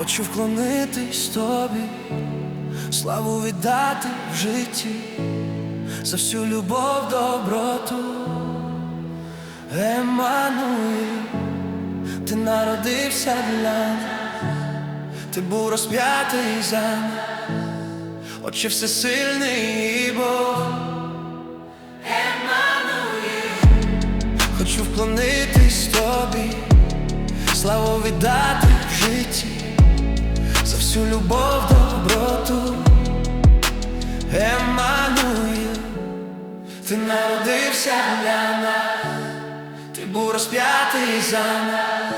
Хочу вклонитись тобі, славу віддати в житті, за всю любов, доброту, Еммануїл, ти народився для нас, ти був розп'ятий за нас, Отче всесильний Бог. Хочу вклонитись тобі, славу віддати в житті, всю любов, доброту, Еммануїл, ти народився для нас, ти був розп'ятий за нас,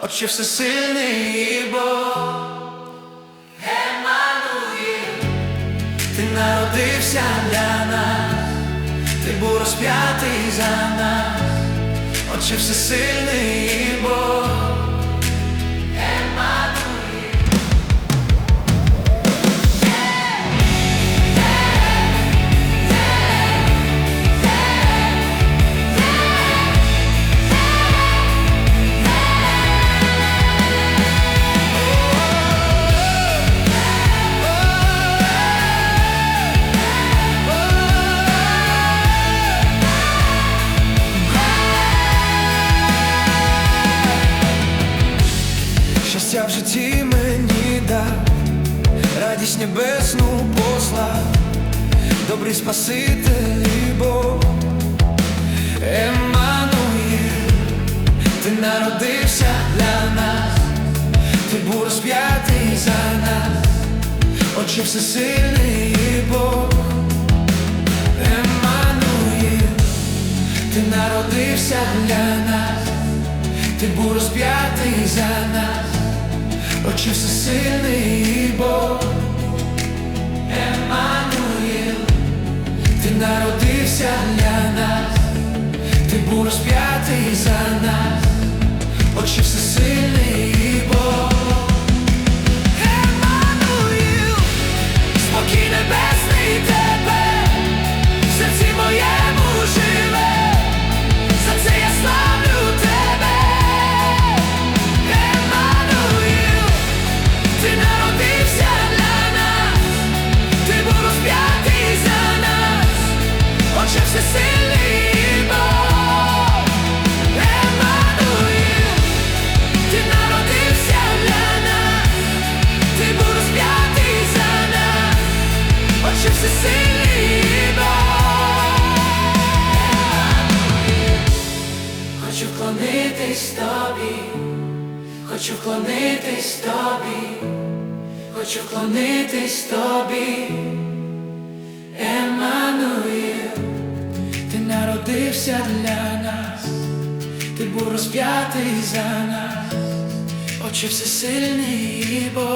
Отче всесильний Бог. Еммануїл, ти народився для нас. Ти був розп'ятий за нас, Отче всесильний Бог. Щастя в житті мені дав, радість небесну послав, добрий Спаситель і Бог. Еммануїл, ти народився для нас, ти був розп'ятий за нас, Отче всесильний Бог. Еммануїл, ти народився для нас, ти був розп'ятий за нас, Отче всесильний Бог. Еммануїл, ти народився для нас, ти був розп'ятий за нас, тобі, хочу вклонитись тобі, хочу вклонитись тобі, Еммануїл, ти народився для нас, ти був розп'ятий за нас, Отче всесильний Бог,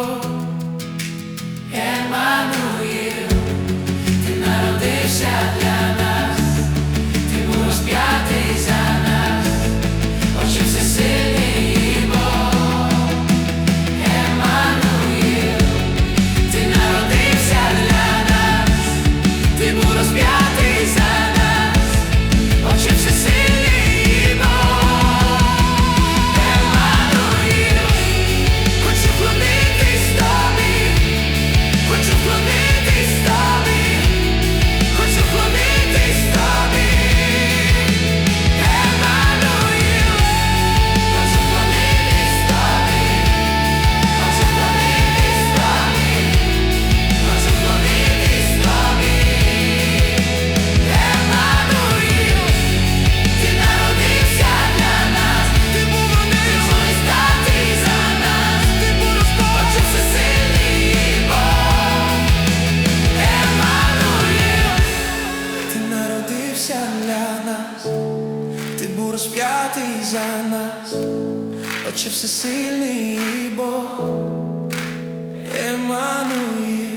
за нас, Отче всесильний Бог. Еммануїл.